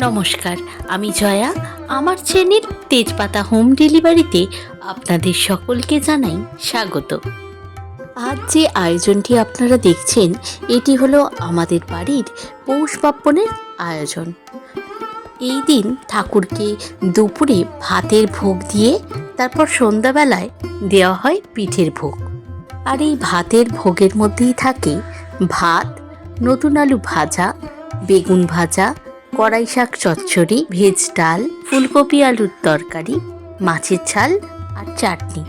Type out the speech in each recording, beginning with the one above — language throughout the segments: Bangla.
নমস্কার, আমি জয়া। আমার চ্যানেল তেজপাতা হোম ডেলিভারিতে আপনাদের সকলকে জানাই স্বাগত। আজ যে আয়োজনটি আপনারা দেখছেন, এটি হলো আমাদের বাড়ির পৌষ পার্বণের আয়োজন। এই দিন ঠাকুরকে দুপুরে ভাতের ভোগ দিয়ে, তারপর সন্ধ্যাবেলায় দেওয়া হয় পিঠের ভোগ। আর এই ভাতের ভোগের মধ্যেই থাকে ভাত, নতুন আলু ভাজা, বেগুন ভাজা কড়াই শাক চচ্চড়ি, ভেজ ডাল, ফুলকপি আলুর তরকারি, মাছের ঝাল আর চাটনি।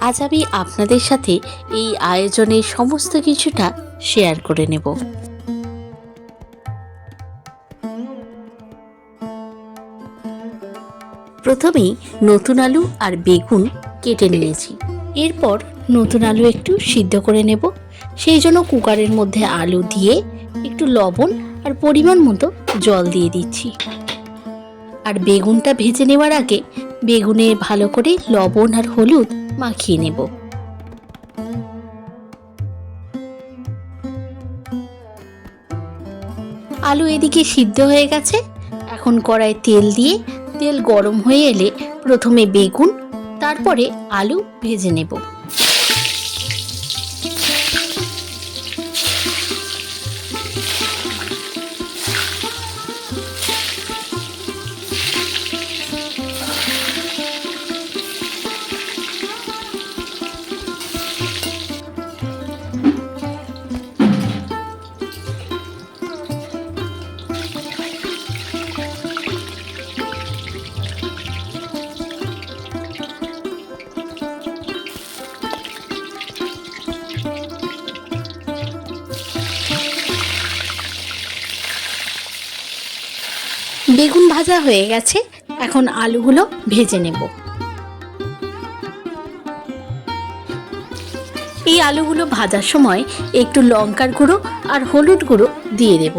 আজ আমি আপনাদের সাথে এই আয়োজনের সমস্ত কিছুটা শেয়ার করে নেব। প্রথমেই নতুন আলু আর বেগুন কেটে নিয়েছি। এরপর নতুন আলু একটু সিদ্ধ করে নেব। সেই জন্য কুকারের মধ্যে আলু দিয়ে একটু লবণ আর পরিমাণ মতো জল দিয়ে দিচ্ছি। আর বেগুনটা ভেজে নেওয়ার আগে বেগুনে ভালো করে লবণ আর হলুদ মাখিয়ে নেব। আলু এদিকে সিদ্ধ হয়ে গেছে। এখন কড়াই তেল দিয়ে তেল গরম হয়ে এলে প্রথমে বেগুন, তারপরে আলু ভেজে নেব। বেগুন ভাজা হয়ে গেছে, এখন আলুগুলো ভেজে নেব। এই আলুগুলো ভাজার সময় একটু লঙ্কার গুঁড়ো আর হলুদ গুঁড়ো দিয়ে দেব।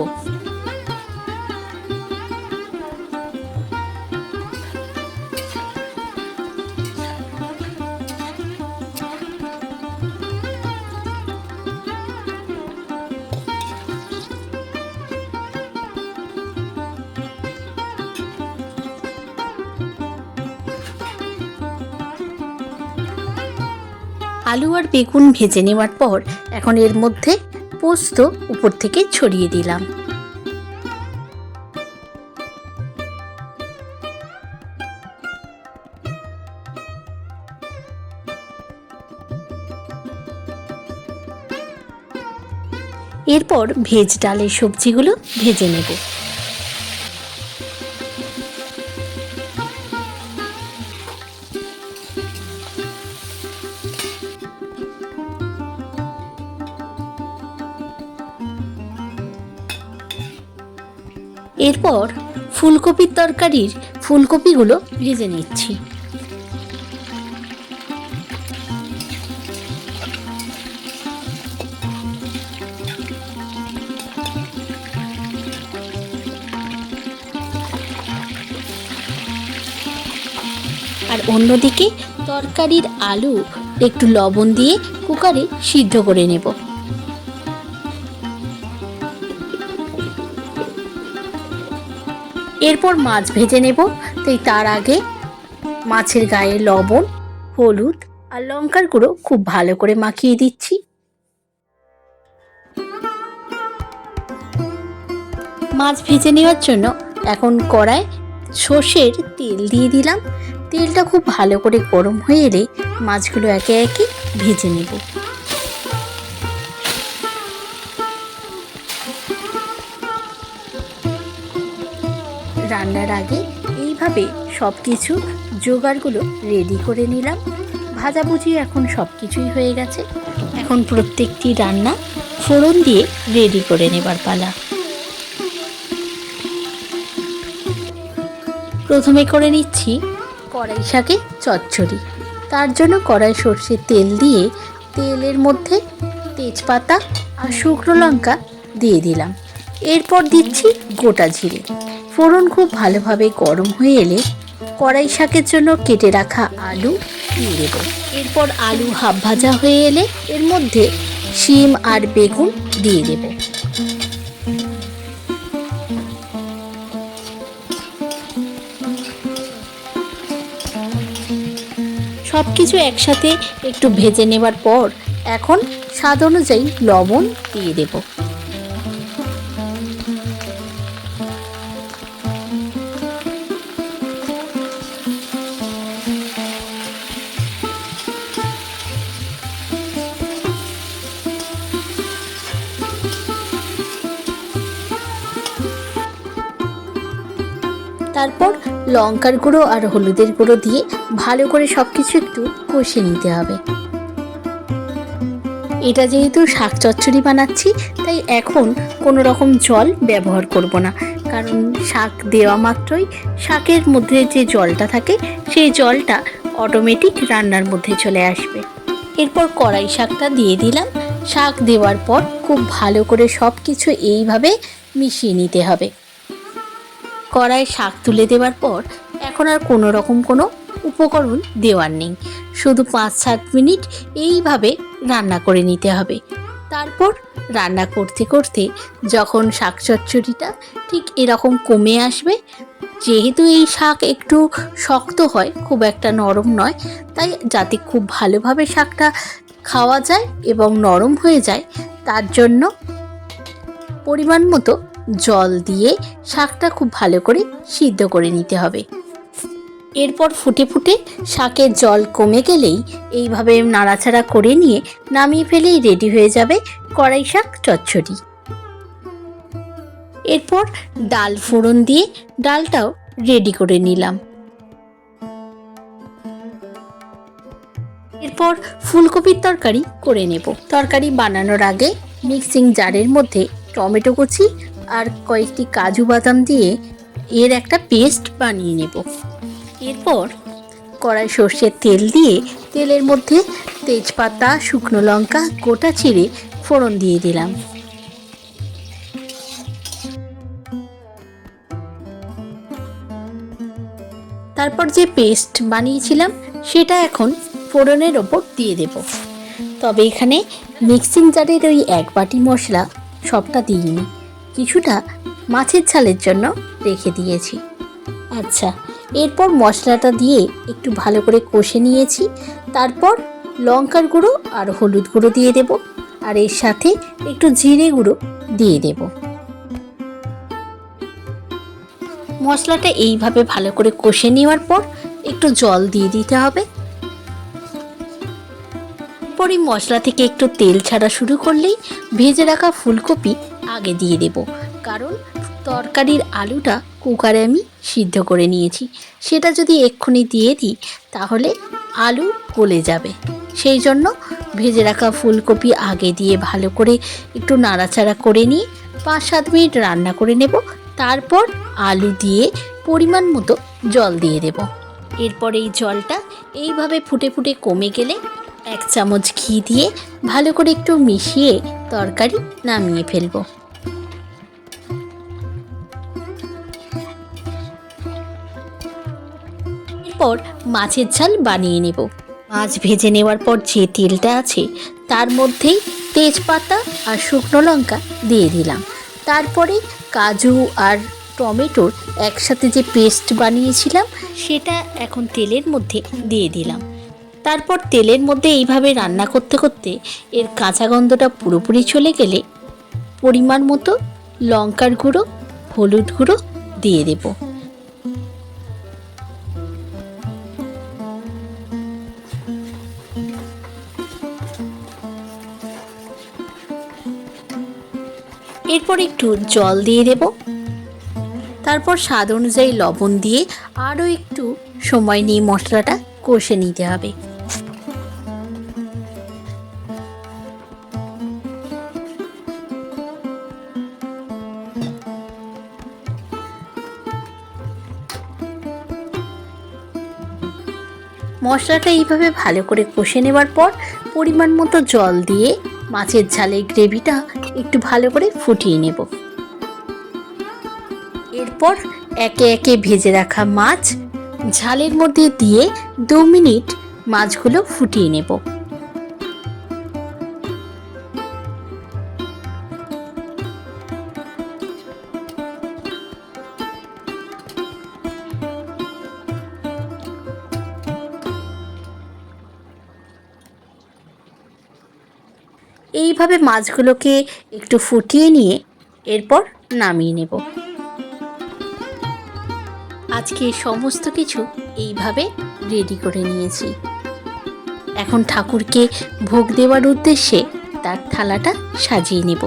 আলু আর বেগুন ভেজে নেওয়ার পর এখন এর মধ্যে পোস্ত উপর থেকে ছড়িয়ে দিলাম। এরপর ভেজ ডালের সবজিগুলো ভেজে নেব। এরপর ফুলকপির তরকারির ফুলকপিগুলো ভেজে নিচ্ছি। আর অন্যদিকে তরকারির আলু একটু লবণ দিয়ে কুকারে সিদ্ধ করে নেব। এরপর মাছ ভেজে নেব। তাই তার আগে মাছের গায়ে লবণ, হলুদ আর লঙ্কার গুঁড়ো খুব ভালো করে মাখিয়ে দিচ্ছি। মাছ ভেজে নেওয়ার জন্য এখন কড়ায় সর্ষের তেল দিয়ে দিলাম। তেলটা খুব ভালো করে গরম হয়ে এলে মাছগুলো একে একে ভেজে নেব। রান্নার আগে এইভাবে সব কিছু জোগাড়গুলো রেডি করে নিলাম। ভাজাভুজি এখন সব কিছুই হয়ে গেছে। এখন প্রত্যেকটি রান্না ফোড়ন দিয়ে রেডি করে নেবার পালা। প্রথমে করে নিচ্ছি কড়াই শাকে চচ্চড়ি। তার জন্য কড়াই সর্ষের তেল দিয়ে তেলের মধ্যে তেজপাতা আর শুকনো লঙ্কা দিয়ে দিলাম। এরপর দিচ্ছি গোটা জিরে। ফোড়ন খুব ভালোভাবে গরম হয়ে এলে কড়াই শাকের জন্য কেটে রাখা আলু দিয়ে দেব। এরপর আলু হাফ ভাজা হয়ে এলে এর মধ্যে শিম আর বেগুন দিয়ে দেব। সব কিছু একসাথে একটু ভেজে নেবার পর এখন স্বাদ অনুযায়ী লবণ দিয়ে দেবো। তারপর লঙ্কার গুঁড়ো আর হলুদের গুঁড়ো দিয়ে ভালো করে সব কিছু একটু কষে নিতে হবে। এটা যেহেতু শাক চচ্চড়ি বানাচ্ছি, তাই এখন কোনো রকম জল ব্যবহার করব না। কারণ শাক দেওয়া মাত্রই শাকের মধ্যে যে জলটা থাকে, সেই জলটা অটোমেটিক রান্নার মধ্যে চলে আসবে। এরপর কড়াই শাকটা দিয়ে দিলাম। শাক দেওয়ার পর খুব ভালো করে সব কিছু এইভাবে মিশিয়ে নিতে হবে। কড়াই শাক তুলে দেওয়ার পর এখন আর কোনো রকম কোনো উপকরণ দেওয়ার নেই। শুধু পাঁচ সাত মিনিট এইভাবে রান্না করে নিতে হবে। তারপর রান্না করতে করতে যখন শাক চচ্চড়িটা ঠিক এরকম কমে আসবে, যেহেতু এই শাক একটু শক্ত হয়, খুব একটা নরম নয়, তাই যাতে খুব ভালোভাবে শাকটা খাওয়া যায় এবং নরম হয়ে যায়, তার জন্য পরিমাণ মতো জল দিয়ে শাকটা খুব ভালো করে সিদ্ধ করে নিতে হবে। এরপর ফুটে ফুটে শাকের জল কমে গেলেই এইভাবে নাড়াচাড়া করে নিয়ে নামিয়ে ফেলেই রেডি হয়ে যাবে কড়াই শাক চচ্চড়ি। এরপর ডাল ফোড়ন দিয়ে ডালটাও রেডি করে নিলাম। এরপর ফুলকপির তরকারি করে নেব। তরকারি বানানোর আগে মিক্সিং জারের মধ্যে টমেটো কুচি আর কয়েকটি কাজু বাদাম দিয়ে এর একটা পেস্ট বানিয়ে নেব। এরপর কড়াই সর্ষের তেল দিয়ে তেলের মধ্যে তেজপাতা, শুকনো লঙ্কা, গোটা চিড়ে ফোড়ন দিয়ে দিলাম। তারপর যে পেস্ট বানিয়েছিলাম, সেটা এখন ফোড়নের ওপর দিয়ে দেব। তবে এখানে মিক্সিং জারের ওই এক বাটি মশলা সবটা দিয়ে দিইনি। কিছুটা মাছের ঝালের জন্য রেখে দিয়েছি। আচ্ছা এরপর মশলাটা দিয়ে একটু ভালো করে কষে নিয়েছি। তারপর লঙ্কার গুঁড়ো আর হলুদ গুঁড়ো দিয়ে দেব। আর এর সাথে একটু জিরে গুঁড়ো দিয়ে দেব। মশলাটা এইভাবে ভালো করে কষে নেওয়ার পর একটু জল দিয়ে দিতে হবে। পরে মশলা থেকে একটু তেল ছাড়া শুরু করলেই ভেজে রাখা ফুলকপি আগে দিয়ে দেব। কারণ তরকারির আলুটা কুকারে আমি সিদ্ধ করে নিয়েছি। সেটা যদি এক্ষুনি দিয়ে দিই, তাহলে আলু গলে যাবে। সেই জন্য ভেজে রাখা ফুলকপি আগে দিয়ে ভালো করে একটু নাড়াচাড়া করে নিয়ে পাঁচ সাত মিনিট রান্না করে নেব। তারপর আলু দিয়ে পরিমাণ মতো জল দিয়ে দেব। এরপর এই জলটা এইভাবে ফুটে ফুটে কমে গেলে এক চামচ ঘি দিয়ে ভালো করে একটু মিশিয়ে তরকারি নামিয়ে ফেলব। এরপর মাছের ঝাল বানিয়ে নেব। মাছ ভেজে নেওয়ার পর যে তেলটা আছে, তার মধ্যেই তেজপাতা আর শুকনো লঙ্কা দিয়ে দিলাম। তারপরে কাজু আর টমেটোর একসাথে যে পেস্ট বানিয়েছিলাম, সেটা এখন তেলের মধ্যে দিয়ে দিলাম। তারপর তেলের মধ্যে এইভাবে রান্না করতে করতে এর কাঁচা গন্ধটা পুরোপুরি চলে গেলে পরিমাণ মতো লঙ্কার গুঁড়ো, হলুদ গুঁড়ো দিয়ে দেবো। এরপর একটু জল দিয়ে দেব। তারপর স্বাদ অনুযায়ী লবণ দিয়ে আরও একটু সময় নিয়ে মশলাটা কষে নিতে হবে। মশলাটা এইভাবে ভালো করে কষে নেবার পর পরিমাণ মতো জল দিয়ে মাছের ঝালের গ্রেভিটা একটু ভালো করে ফুটিয়ে নেব। এরপর একে একে ভেজে রাখা মাছ ঝালের মধ্যে দিয়ে দু মিনিট মাছগুলো ফুটিয়ে নেব। এইভাবে মাছগুলোকে একটু ফুটিয়ে নিয়ে এরপর নামিয়ে নেব। আজকে সমস্ত কিছু এইভাবে রেডি করে নিয়েছি। এখন ঠাকুরকে ভোগ দেওয়ার উদ্দেশ্যে তার থালাটা সাজিয়ে নেব।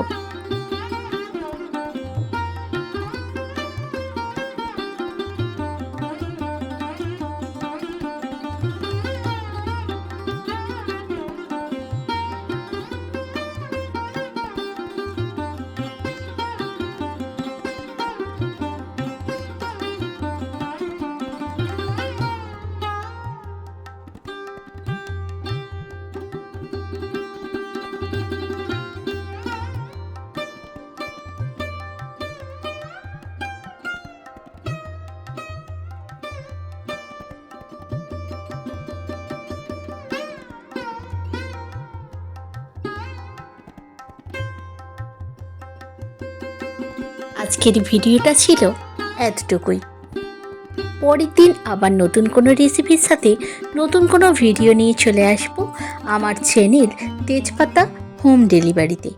আজকের ভিডিওটা ছিল এতটুকুই। পরের দিন আবার নতুন কোনো রেসিপির সাথে নতুন কোনো ভিডিও নিয়ে চলে আসব আমার চ্যানেল তেজপাতা হোম ডেলিভারিতে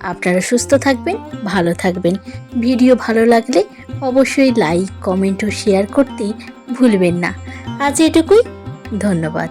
আপনারা সুস্থ থাকবেন, ভালো থাকবেন। ভিডিও ভালো লাগলে অবশ্যই লাইক কমেন্ট ও শেয়ার করতে ভুলবেন না। আজ এটুকুই, ধন্যবাদ।